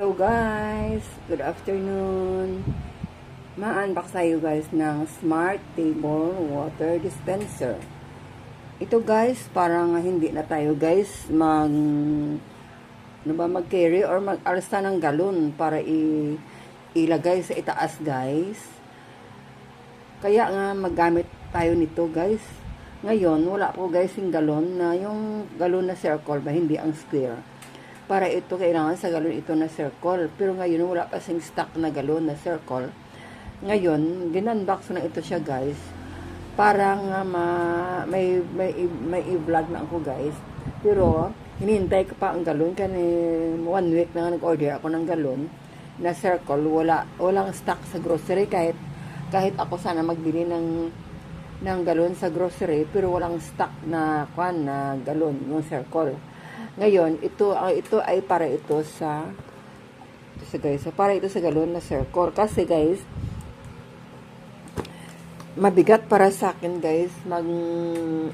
Hello guys! Good afternoon! Ma-unbox tayo guys ng Smart Table Water Dispenser. Ito guys, parang hindi na tayo guys mag ano ba, mag-carry or mag-alsa ng galon para i ilagay sa itaas guys. Kaya nga magamit tayo nito guys. Ngayon, wala po guys yung galon na yung galon na circle ba, hindi ang square para ito kailangan sa galon ito na circle. Pero ngayon wala pa sing stock na galon na circle. Ngayon, ginunbox na ito siya guys. Para nga ma, may, may, may i-vlog na ako guys. Pero, hinihintay ko pa ang galon. Kani one week na nag-order ako ng galon na circle. Wala, walang stock sa grocery kahit kahit ako sana magbili ng ng galon sa grocery pero walang stock na kwan na galon yung circle. Ngayon, ito ang ito ay para ito sa ito sa guys, para ito sa galon na circle kasi guys mabigat para sa akin guys mag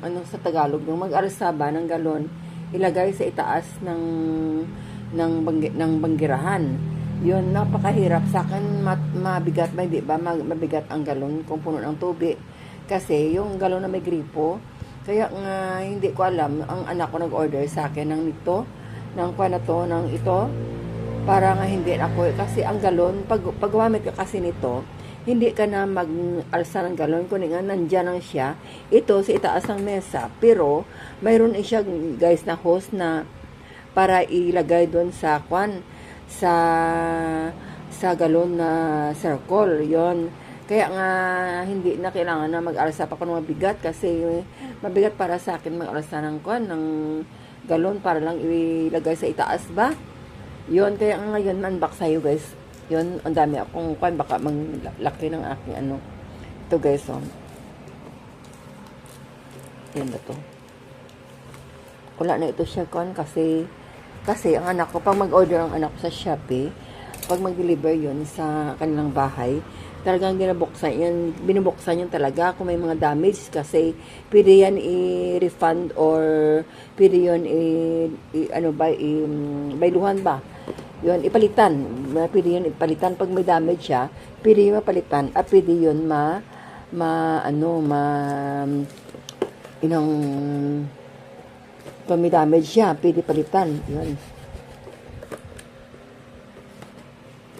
ano sa Tagalog yung mag-arsaba ng galon ilagay sa itaas ng ng banggi, ng banggirahan. Yun napakahirap. Sa akin mat, mabigat ba hindi ba mabigat ang galon kung puno ng tubig. Kasi yung galon na may gripo kaya nga hindi ko alam. Ang anak ko nag-order sa akin ng nito ng kwa na to ng ito. Para nga hindi ako kasi ang galon pag paggamit ka kasi nito hindi ka na mag-alsa ng galon. Kundi nga nandyan lang siya. Ito sa itaas ng mesa. Pero mayroon siya guys na hose na para ilagay doon sa kwan sa sa galon na circle. Yon kaya nga hindi na kailangan na mag-alsa pa ako ng mabigat kasi mabigat para sa akin mag-alsa ng kwan ng galon para lang ilagay sa itaas ba yon kaya nga ngayon unbox sa'yo guys yun, ang dami akong kwan, baka manglaki ng aking ano. Ito guys, oh. Yan ba to? Wala na ito siya kwan kasi, kasi ang anak ko, pag mag-order ang anak ko sa Shopee, pag mag-deliver yun sa kanilang bahay, talagang binubuksan yan, binubuksan yan talaga kung may mga damage kasi pwede yan i-refund or pwede yun i, i ano ba, i, bailuhan ba? yun, ipalitan. Pwede yun ipalitan pag may damage siya. Pwede yun mapalitan. At pwede yun ma, ma, ano, ma, inang, pag may damage siya, pwede palitan. Yun.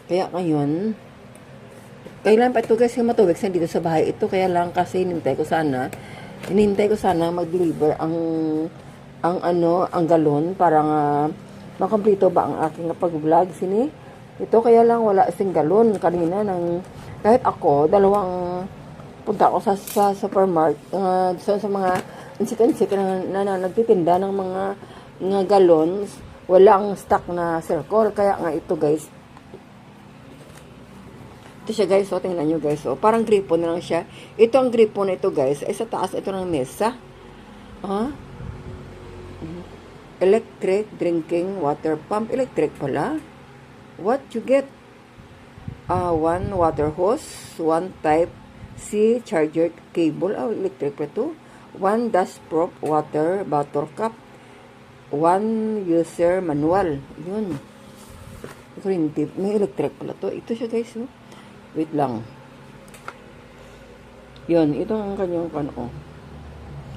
Kaya ngayon, kailan pa ito guys? Matubig sa dito sa bahay. Ito. Kaya lang kasi hinintay ko sana, hinintay ko sana mag-deliver ang, ang ano, ang galon para nga, makompleto ba ang aking pag-vlog sini? Ito kaya lang wala sing galon kanina ng kahit ako dalawang punta ako sa sa supermarket uh, sa, sa mga insik-insik na, na, na, nagtitinda ng mga nga galons walang stock na circle kaya nga ito guys ito siya guys so tingnan nyo guys so parang gripo na lang siya ito ang gripo na ito guys ay sa taas ito ng mesa ah electric drinking water pump. Electric pala. What you get? Uh, one water hose, one type C charger cable. Oh, electric pa to. One dustproof water bottle cup. One user manual. Yun. Green tip. May electric pala to. Ito siya guys. Oh. Wait lang. Yun. Ito ang kanyang ano.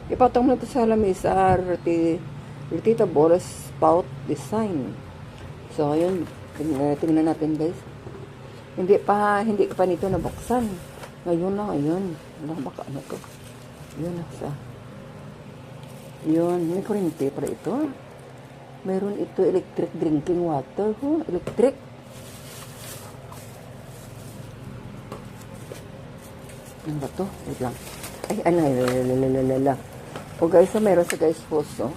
Ipatong mo ito sa lamesa. Rati repeatable spout design. So, ayun, tingnan natin guys. Hindi pa, hindi pa nito nabuksan. Ngayon lang, ayun. Ano baka ano to? Yun, sa. Yun, may kurente para ito. Meron ito electric drinking water. Oh, electric. Ano ba to? Wait lang. Ay, ano, lalalala. O guys, meron sa guys post, oh.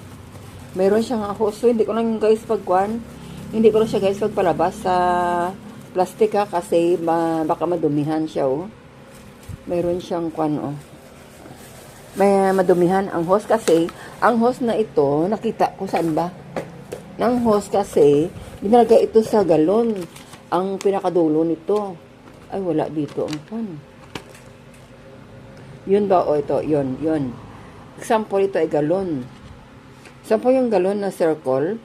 Meron siyang hose. Hindi ko lang guys pagkuhan. Hindi ko lang siya guys pagpalabas sa plastic ha. Kasi ma, baka madumihan siya oh. Meron siyang kwan oh. May madumihan ang hose kasi ang hose na ito nakita ko saan ba? Nang hose kasi binalagay ito sa galon. Ang pinakadulo nito ay wala dito ang kwan. Yun ba o ito? Yun, yun. Example ito ay galon. Po yung galon na circle?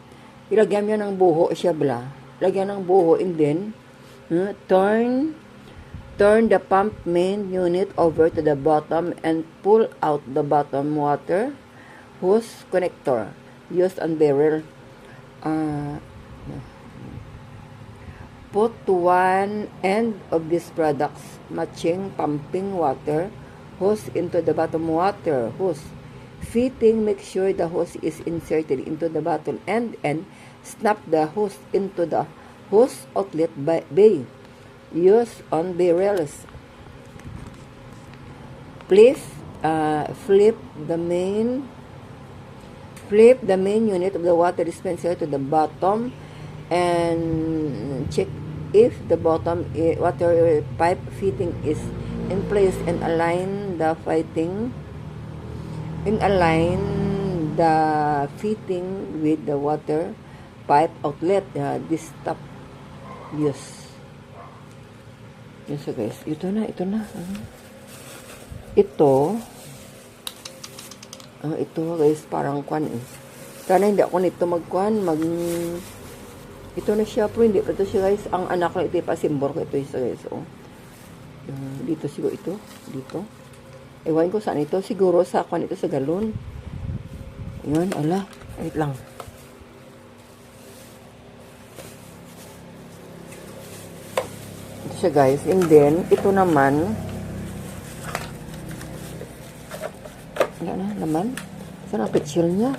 Ilagyan mo ng buho siya bla. lagyan ng buho and then uh, turn turn the pump main unit over to the bottom and pull out the bottom water hose connector used on barrel. Uh, put one end of these products matching pumping water hose into the bottom water hose. Fitting, make sure the hose is inserted into the bottom end and snap the hose into the hose outlet ba- bay. Use on barrels. Flip, uh, flip the main flip the main unit of the water dispenser to the bottom and check if the bottom water pipe fitting is in place and align the fitting and align the fitting with the water pipe outlet uh, this stop use yun so guys ito na ito na ah. ito Ah, ito guys, parang kwan eh. Sana hindi ako nito magkwan, mag... Ito na siya, pero hindi pa ito siya guys. Ang anak ko ito, pasimbor ko ito isa guys. Oh. Ah, dito siguro ito, dito. Ewan ko saan ito. Siguro sa kwan ito sa galon. Yun, ala. Wait lang. Ito siya guys. And then, ito naman, Wala na naman. Saan ang picture niya?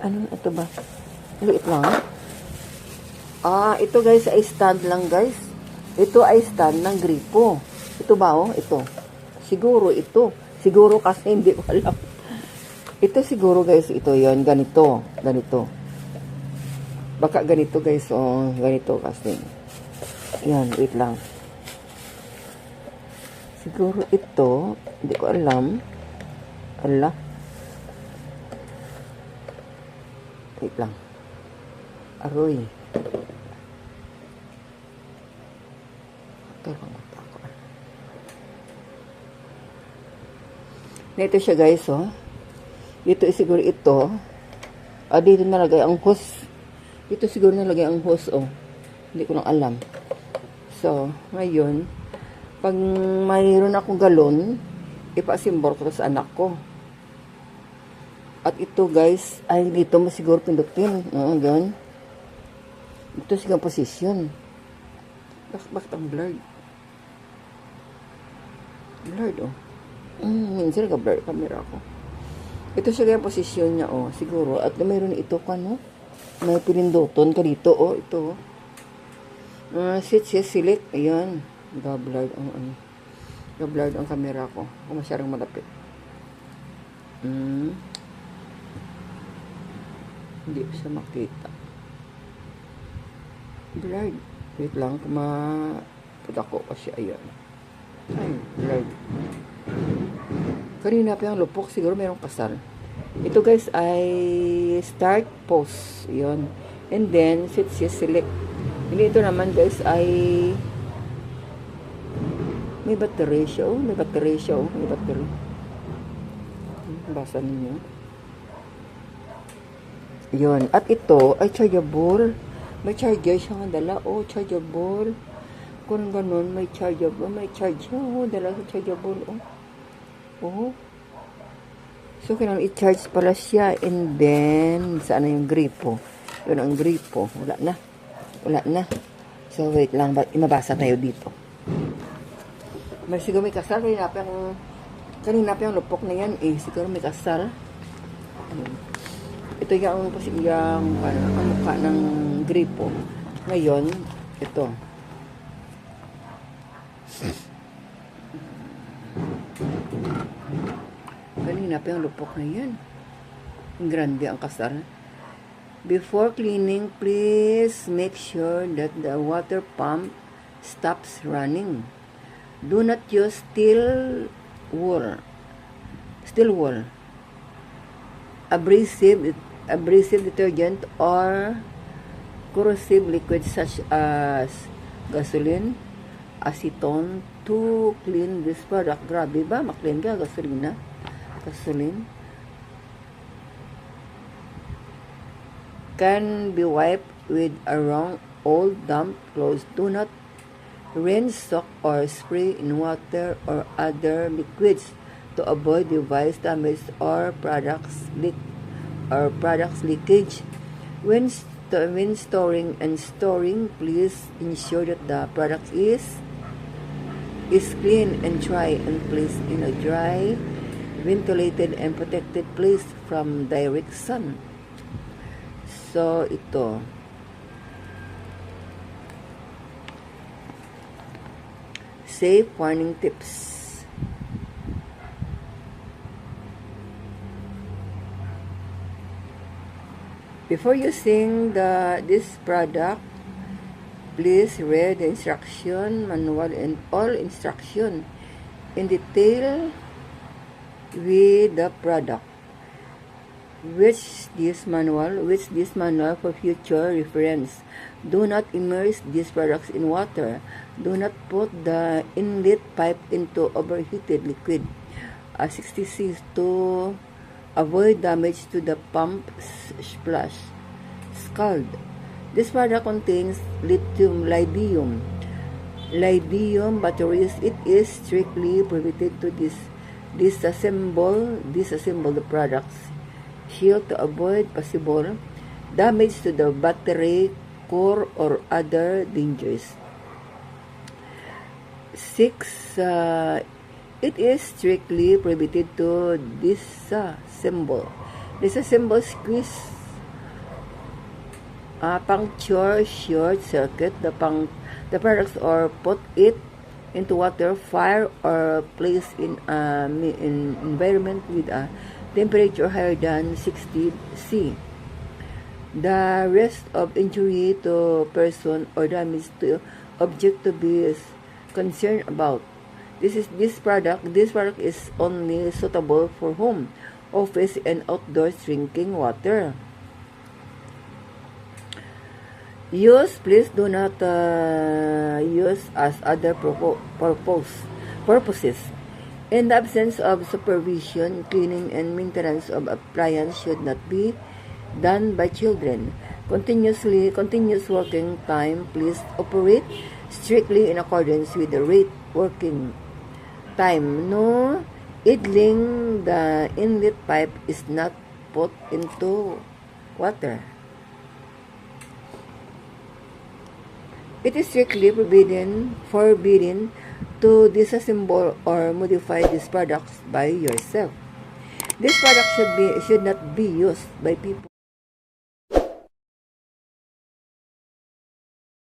Ano ito ba? Liit lang. Ah, ito guys ay stand lang guys. Ito ay stand ng gripo. Ito ba oh? Ito. Siguro ito. Siguro kasi hindi ko alam. Ito siguro guys, ito yon ganito. Ganito. Baka ganito guys, oh. Ganito kasi. Yan, wait lang. Siguro ito, hindi ko alam. Ala. Wait lang. Aroy. Na ito siya guys, oh. Dito siguro ito. Ah, dito nalagay ang hose. Dito siguro nalagay ang hose, oh. Hindi ko lang alam. So, ngayon, pag mayroon akong galon, ipasimbor ko sa anak ko. At ito guys, ay dito mo siguro pindutin. Oo, gan. Ito sigang position. Bak bakit ang blurred? Blurred, oh. Mm, minsan blurred camera ko. Ito siya yung posisyon niya, oh. Siguro. At mayroon ito ka, no? May pininduton ka dito, oh. Ito, oh. Uh, sit, sit, select. Ayan. Ga-blurred ang ano. Ga-blurred ang camera ko. Kung masyadong malapit. Hmm. Hindi ko siya makita. Blurred. Wait lang. Kumapit ako kasi ayan. Ay, blurred. Kanina pa yung lupok. Siguro mayroong kasal. Ito guys ay start pose. Yun. And then, sit, sit, select. Hindi ito naman guys ay may battery siya, oh. May battery siya, oh. May battery. Basa ninyo. Yun. At ito ay chargeable. May charger siya nga dala. Oh, chargeable. Kung ganun, may chargeable. May charge siya. Oh, dala sa chargeable. Oh. Oh. So, kailangan i-charge pala siya. And then, saan na yung gripo? Yun ang gripo. Wala na. Wala na. So, wait lang. Imabasa tayo dito. May siguro may kasal. Kanina pa yung, kanina pa yung lupok na yan eh. Siguro may kasal. Ayun. Ito yung, yung ano, ang mukha ng gripo. Ngayon, ito. Kanina pa yung lupok na yan. Ang grande ang kasal. Before cleaning, please make sure that the water pump stops running. Do not use steel wool. Steel wool. Abrasive, abrasive detergent or corrosive liquid such as gasoline, acetone to clean this product. Grabe ba? Maklean ka gasolina? Gasoline. can be wiped with a wrong old damp clothes. Do not rinse, soak, or spray in water or other liquids to avoid device damage or products leak or products leakage. When, sto- when storing and storing, please ensure that the product is is clean and dry and placed in a dry, ventilated and protected place from direct sun. So, ito. Safe warning tips. Before using the this product, please read the instruction manual and all instruction in detail with the product. Which this manual, which this manual for future reference. Do not immerse these products in water. Do not put the inlet pipe into overheated liquid. Uh, 66 to avoid damage to the pump splash. Scald. This product contains lithium lithium. Lithium batteries. It is strictly prohibited to dis disassemble disassemble the products shield to avoid possible damage to the battery core or other dangers. 6. Uh, it is strictly prohibited to disassemble. Disassemble squeeze uh, puncture short circuit the punk the products or put it into water fire or place in a mi- in environment with a temperature higher than 60 C. The risk of injury to person or damage to object to be concerned about. This is this product. This product is only suitable for home, office, and outdoor drinking water. Use, please do not uh, use as other purpose, purposes. In the absence of supervision, cleaning and maintenance of appliance should not be done by children. Continuously, continuous working time, please operate strictly in accordance with the rate working time. No idling the inlet pipe is not put into water. It is strictly forbidden, forbidden to disassemble or modify these products by yourself. This product should be should not be used by people